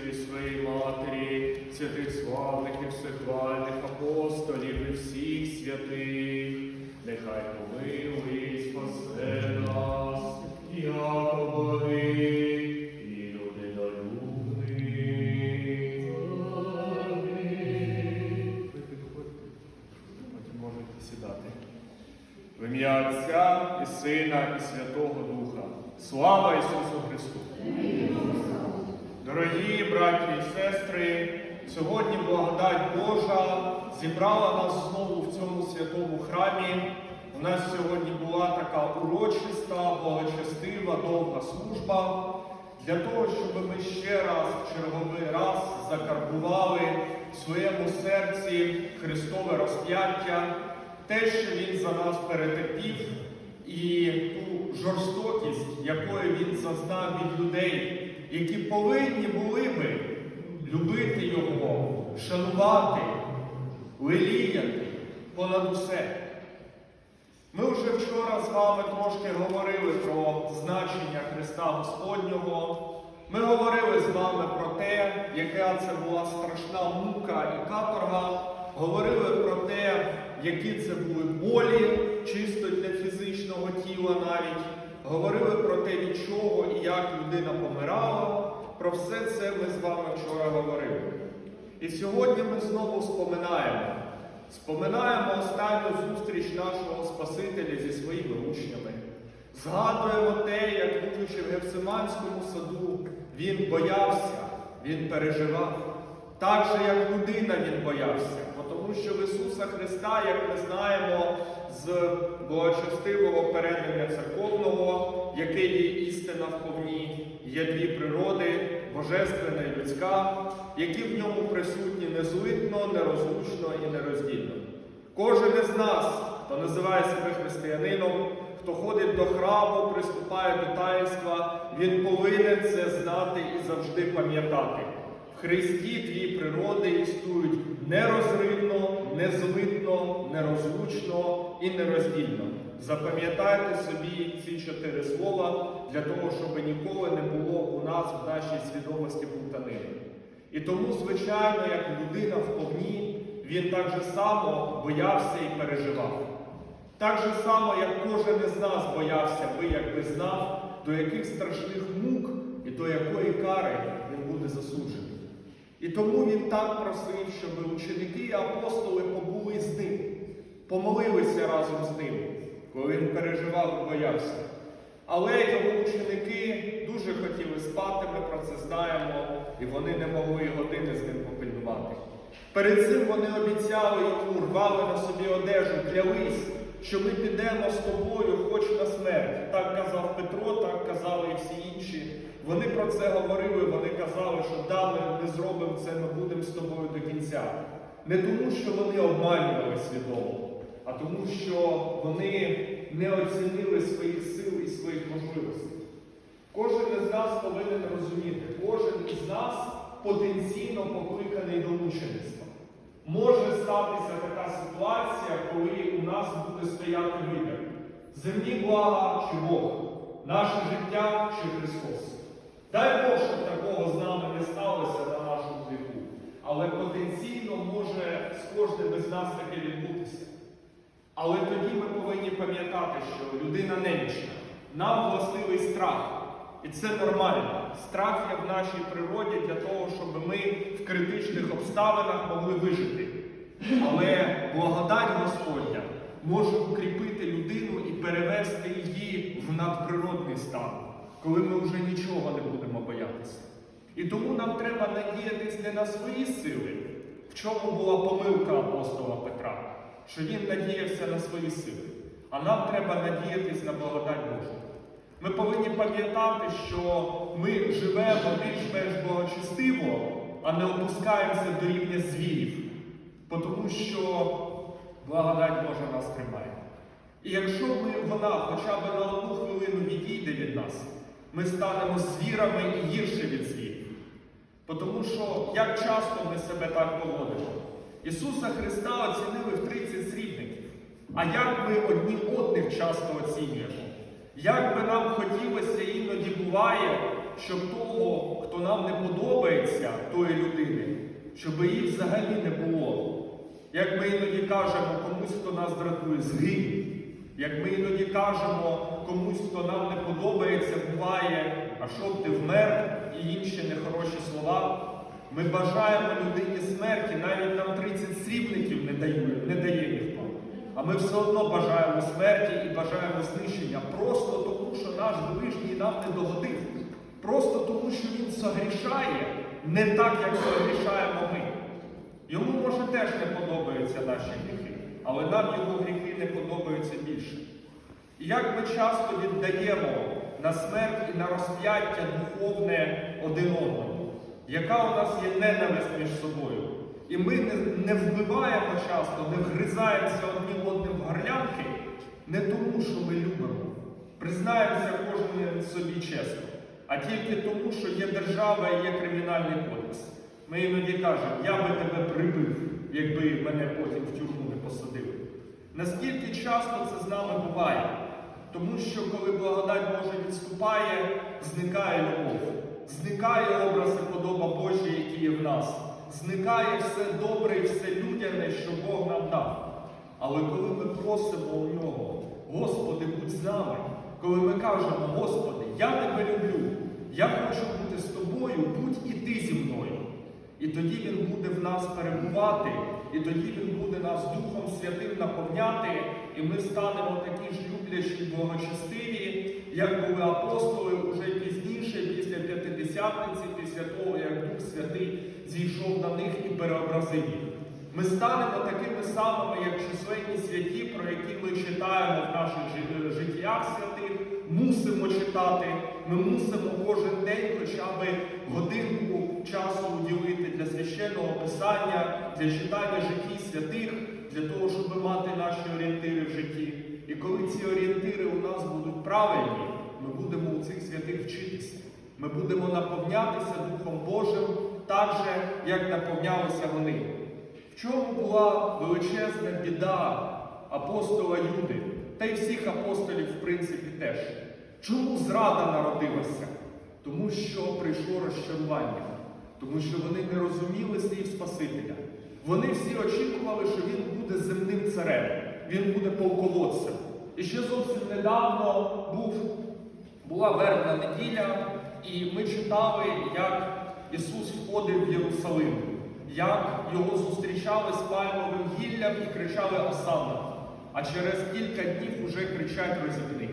Непорічної своєї матері, святих славних і всехвальних апостолів і всіх святих, нехай помилує і спасе нас, як боги і людинолюбний. Потім можете сідати. В ім'я Отця і Сина, і Святого Духа. Слава Ісусу Христу! Дорогі браті і сестри, сьогодні благодать Божа зібрала нас знову в цьому святому храмі. У нас сьогодні була така урочиста, благочестива, довга служба для того, щоб ми ще раз, в черговий раз закарбували в своєму серці Христове розп'яття, те, що Він за нас перетерпів, і ту жорстокість, якої він зазнав від людей, які повинні були би любити його, шанувати, леліяти понад усе. Ми вже вчора з вами трошки говорили про значення Христа Господнього. Ми говорили з вами про те, яка це була страшна мука і каторга. Говорили про те, які це були болі, чисто для фізичного тіла навіть. Говорили про те, від чого і як людина помирала. Про все це ми з вами вчора говорили. І сьогодні ми знову споминаємо. Споминаємо останню зустріч нашого Спасителя зі своїми учнями. Згадуємо те, як будучи в Гефсиманському саду, він боявся, він переживав. Так же, як людина він боявся, бо тому що в Ісуса Христа, як ми знаємо з благочестивого передання церковного, яке є істина вповні, є дві природи, божественна і людська, які в ньому присутні незлитно, нерозлучно і нероздільно. Кожен із нас, хто називає себе християнином, хто ходить до храму, приступає до таїнства, він повинен це знати і завжди пам'ятати. В Христі дві природи існують нерозривно, незлитно, нерозлучно і нероздільно. Запам'ятайте собі ці чотири слова для того, щоб ніколи не було у нас в нашій свідомості плутанини. І тому, звичайно, як людина вповні, він так же само боявся і переживав. Так же само, як кожен із нас боявся би, якби знав, до яких страшних мук і до якої кари він буде засуджений. І тому він так просив, щоб ученики і апостоли побули з ним, помолилися разом з ним, коли він переживав і боявся. Але його ученики дуже хотіли спати, ми про це знаємо, і вони не могли години з ним попильнувати. Перед цим вони обіцяли йому, рвали на собі одежу, клялись, що ми підемо з тобою хоч на смерть. Так казав Петро, так казали і всі інші. Вони про це говорили, вони казали, що да, ми зробимо це, ми будемо з тобою до кінця. Не тому, що вони обманювали свідомо, а тому, що вони не оцінили своїх сил і своїх можливостей. Кожен із нас повинен розуміти, кожен із нас потенційно покликаний до мучеництва. Може статися така ситуація, коли у нас буде стояти вибір. Земні блага чи Бог, наше життя чи Христос. Дай Бог, щоб такого з нами не сталося на нашому віку. Але потенційно може з кожним із нас таке відбутися. Але тоді ми повинні пам'ятати, що людина немічна, нам властивий страх. І це нормально. Страх є в нашій природі для того, щоб ми в критичних обставинах могли вижити. Але благодать Господня може укріпити людину і перевести її в надприродний стан, коли ми вже нічого не будемо боятися. І тому нам треба надіятись не на свої сили, в чому була помилка апостола Петра, що він надіявся на свої сили. А нам треба надіятись на благодать Божу. Ми повинні пам'ятати, що ми живемо більш-менш благочестиво, а не опускаємося до рівня звірів, тому що благодать Божа нас тримає. І якщо ми, вона хоча б на одну хвилину відійде від нас, ми станемо звірами і гірше від звірів. Тому що як часто ми себе так поводимо? Ісуса Христа оцінили в 30 срібників. А як ми одні одних часто оцінюємо? Як би нам хотілося іноді буває, щоб того, хто нам не подобається, тої людини, щоб її взагалі не було. Як ми іноді кажемо комусь, хто нас дратує, згинь. Як ми іноді кажемо комусь, хто нам не подобається, буває, а щоб ти вмер і інші нехороші слова. Ми бажаємо людині смерті, навіть нам 30 срібників не дає, не дає. А ми все одно бажаємо смерті і бажаємо знищення просто тому, що наш ближній нам не догодив. Просто тому, що він согрішає не так, як согрішаємо ми. Йому, може, теж не подобаються наші гріхи, але нам його гріхи не подобаються більше. І як ми часто віддаємо на смерть і на розп'яття духовне один одному, яка у нас є ненависть між собою. І ми не, не вбиваємо часто, не вгризаємося одним одним в горлянки, не тому, що ми любимо. Признаємося кожен собі чесно, а тільки тому, що є держава і є кримінальний кодекс. Ми іноді кажемо, я би тебе прибив, якби мене потім в тюрму не посадили. Наскільки часто це з нами буває? Тому що коли благодать Божа відступає, зникає любов, зникає образ і подоба Божа, які є в нас, зникає все добре і все людяне, що Бог нам дав. Але коли ми просимо у нього, Господи, будь з нами, коли ми кажемо, Господи, я тебе люблю, я хочу бути з тобою, будь і ти зі мною. І тоді Він буде в нас перебувати, і тоді Він буде нас Духом Святим наповняти, і ми станемо такі ж люблячі благочестиві, як були апостоли уже пізніше, після П'ятидесятниці, після того, як Дух Святий зійшов на них і переобразив їх. Ми станемо такими самими, як численні святі, про які ми читаємо в наших життях святих, мусимо читати. Ми мусимо кожен день хоча б годинку часу уділити для священного писання, для читання житті святих, для того, щоб мати наші орієнтири в житті. І коли ці орієнтири у нас будуть правильні, ми будемо у цих святих вчитися. Ми будемо наповнятися Духом Божим так же, як наповнялися вони. Чому була величезна біда апостола Юди, та й всіх апостолів, в принципі, теж? Чому зрада народилася? Тому що прийшло розчарування, тому що вони не розуміли слів Спасителя. Вони всі очікували, що він буде земним царем, він буде полководцем. І ще зовсім недавно був, була вербна неділя, і ми читали, як Ісус входив в Єрусалим як його зустрічали з пальмовим гіллям і кричали Осанна. А через кілька днів уже кричать розіпни.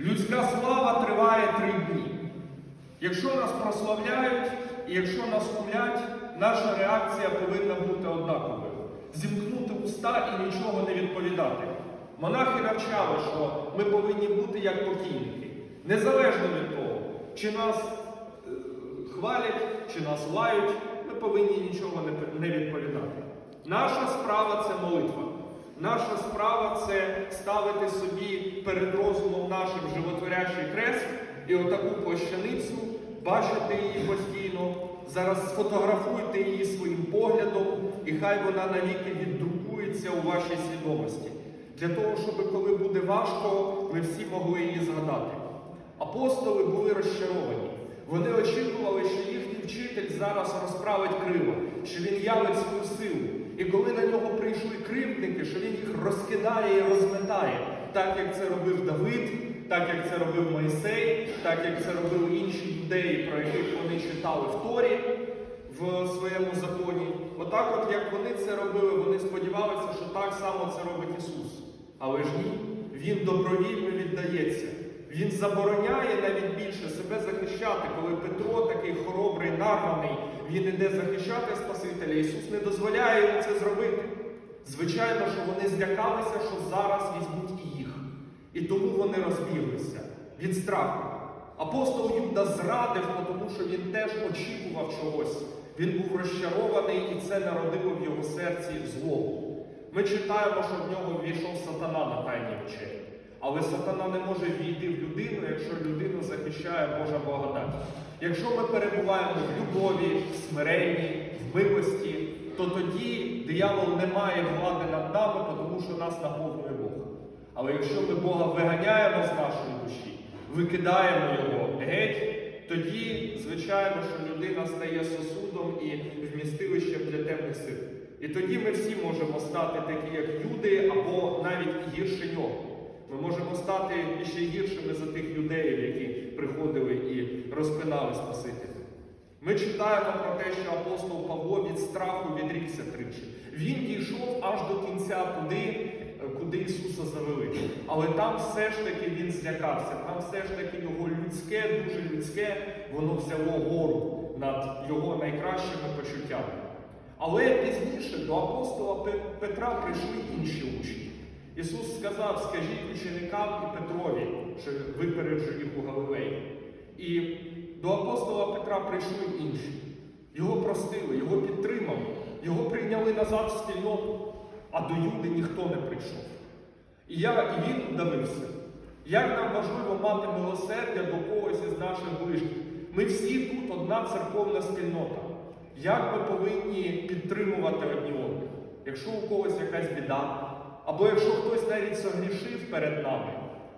Людська слава триває три дні. Якщо нас прославляють і якщо нас хулять, наша реакція повинна бути однаковою: зімкнути уста і нічого не відповідати. Монахи навчали, що ми повинні бути як покійники, незалежно від того, чи нас е, хвалять, чи нас лають повинні нічого не- відповідати. Наша справа це молитва. Наша справа це ставити собі перед розумом нашим животворящий крест і отаку плащаницю, бачити її постійно. Зараз сфотографуйте її своїм поглядом, і хай вона навіки віддрукується у вашій свідомості. Для того, щоб коли буде важко, ми всі могли її згадати. Апостоли були розчаровані. Вони очікували, що їхній вчитель зараз розправить крила, що він явить свою силу. І коли на нього прийшли кривдники, що він їх розкидає і розметає, так як це робив Давид, так як це робив Мойсей, так як це робили інші юдеї, про яких вони читали в Торі в своєму законі. Отак, от як вони це робили, вони сподівалися, що так само це робить Ісус. Але ж ні, Він добровільно віддається. Він забороняє навіть більше себе захищати, коли Петро такий хоробрий, нарваний, він іде захищати Спасителя. Ісус не дозволяє йому це зробити. Звичайно, що вони злякалися, що зараз візьмуть і їх. І тому вони розбіглися від страху. Апостол Юда зрадив, тому що він теж очікував чогось. Він був розчарований, і це народило в його серці злобу. Ми читаємо, що в нього ввійшов сатана на тайні вечері. Але сатана не може війти в людину, якщо людину захищає Божа благодать. Якщо ми перебуваємо в любові, в смиренні, в милості, то тоді диявол не має влади над нами, тому що нас наповнює Бог. Але якщо ми Бога виганяємо з нашої душі, викидаємо його геть, тоді, звичайно, що людина стає сосудом і вмістилищем для темних сил. І тоді ми всі можемо стати такі, як люди, або навіть гірше нього. Ми можемо стати ще гіршими за тих людей, які приходили і розпинали Спасителя. Ми читаємо про те, що апостол Павло від страху відрікся тричі. Він дійшов аж до кінця туди, е, куди Ісуса завели. Але там все ж таки він злякався, там все ж таки його людське, дуже людське, воно взяло гору над його найкращими почуттями. Але пізніше до апостола Петра прийшли інші учні. Ісус сказав: скажіть ученикам і Петрові, що випереджу їх у Галилеї. І до апостола Петра прийшли інші. Його простили, його підтримали, його прийняли назад в спільноту, а до Юди ніхто не прийшов. І, я, і він удавився. Як нам важливо мати милосердя до когось із наших ближніх? Ми всі тут одна церковна спільнота. Як ми повинні підтримувати одні одних? Якщо у когось якась біда, або якщо хтось навіть согрішив перед нами,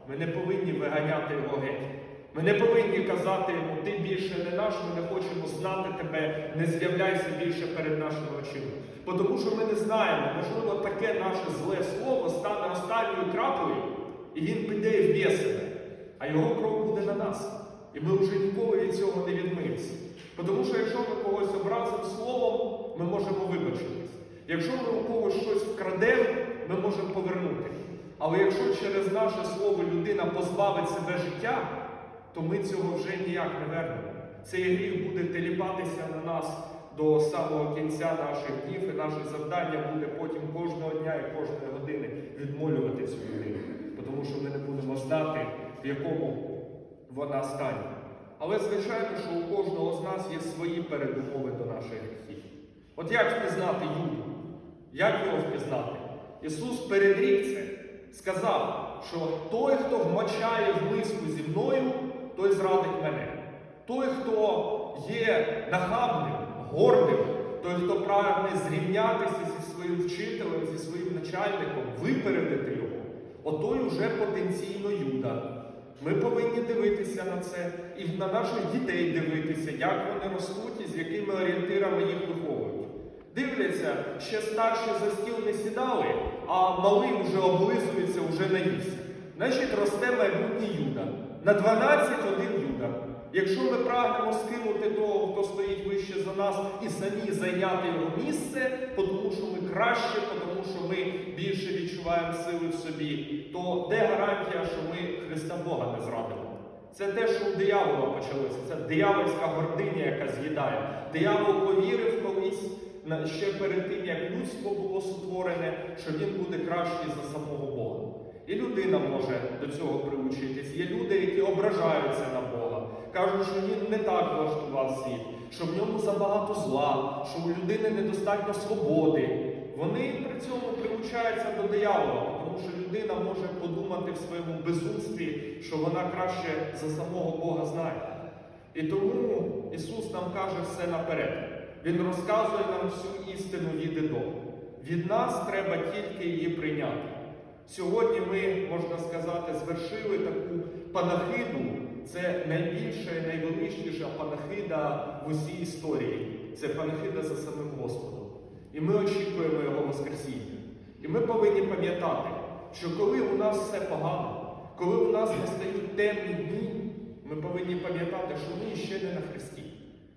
ми не повинні виганяти його геть. Ми не повинні казати йому, ти більше не наш, ми не хочемо знати тебе, не з'являйся більше перед нашими очима. Бо Тому що ми не знаємо, можливо, таке наше зле слово стане останньою краплею, і він піде і вб'є себе, а його кров буде на нас. І ми вже ніколи від цього не відмиємося. Тому що якщо ми когось образимо словом, ми можемо вибачитись. Якщо ми у когось щось вкрадемо, ми можемо повернути. Але якщо через наше слово людина позбавить себе життя, то ми цього вже ніяк не вернемо. Цей гріх буде теліпатися на нас до самого кінця наших днів, і наше завдання буде потім кожного дня і кожної години відмолювати цю людину, тому що ми не будемо знати, в якому вона стані. Але звичайно, що у кожного з нас є свої передумови до наших гріхів. От як впізнати Юду? Як його впізнати? Ісус передрік це, сказав, що той, хто вмочає в миску зі мною, той зрадить мене. Той, хто є нахабним, гордим, той, хто прагне зрівнятися зі своїм вчителем, зі своїм начальником, випередити його, отой уже потенційно Юда. Ми повинні дивитися на це і на наших дітей дивитися, як вони ростуть і з якими орієнтирами їх виховують. Дивляться, ще старші за стіл не сідали, а малий вже облизується, вже наївся. Значить, росте майбутній Юда. На 12 один Юда. Якщо ми прагнемо скинути того, хто стоїть вище за нас, і самі зайняти його місце, тому що ми краще, тому що ми більше відчуваємо сили в собі, то де гарантія, що ми Христа Бога не зрадимо? Це те, що у диявола почалося. Це диявольська гординя, яка з'їдає. Диявол повірив колись ще перед тим, як людство було сотворене, що він буде кращий за самого Бога. І людина може до цього приучитись. Є люди, які ображаються на Бога, кажуть, що він не так влаштував світ, що в ньому забагато зла, що у людини недостатньо свободи. Вони при цьому приучаються до диявола, тому що людина може подумати в своєму безумстві, що вона краще за самого Бога знає. І тому Ісус нам каже все наперед. Він розказує нам всю істину від і до. Від нас треба тільки її прийняти. Сьогодні ми, можна сказати, звершили таку панахиду. Це найбільша і найвеличніша панахида в усій історії. Це панахида за самим Господом. І ми очікуємо Його Воскресіння. І ми повинні пам'ятати, що коли у нас все погано, коли у нас настають темні дні, ми повинні пам'ятати, що ми ще не на Христі,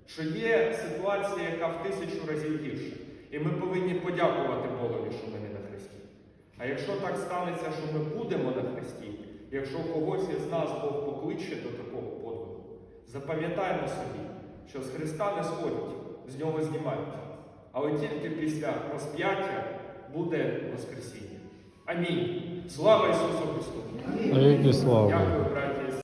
що є ситуація, яка в тисячу разів гірша. І ми повинні подякувати Богові, що ми не на Христі. А якщо так станеться, що ми будемо на Христі, якщо когось із нас Бог покличе до такого подвигу, запам'ятаємо собі, що з Христа не сходять, з нього знімають. Але тільки після розп'яття буде Воскресіння. Амінь. Слава Ісусу Христу! Дякую, браття.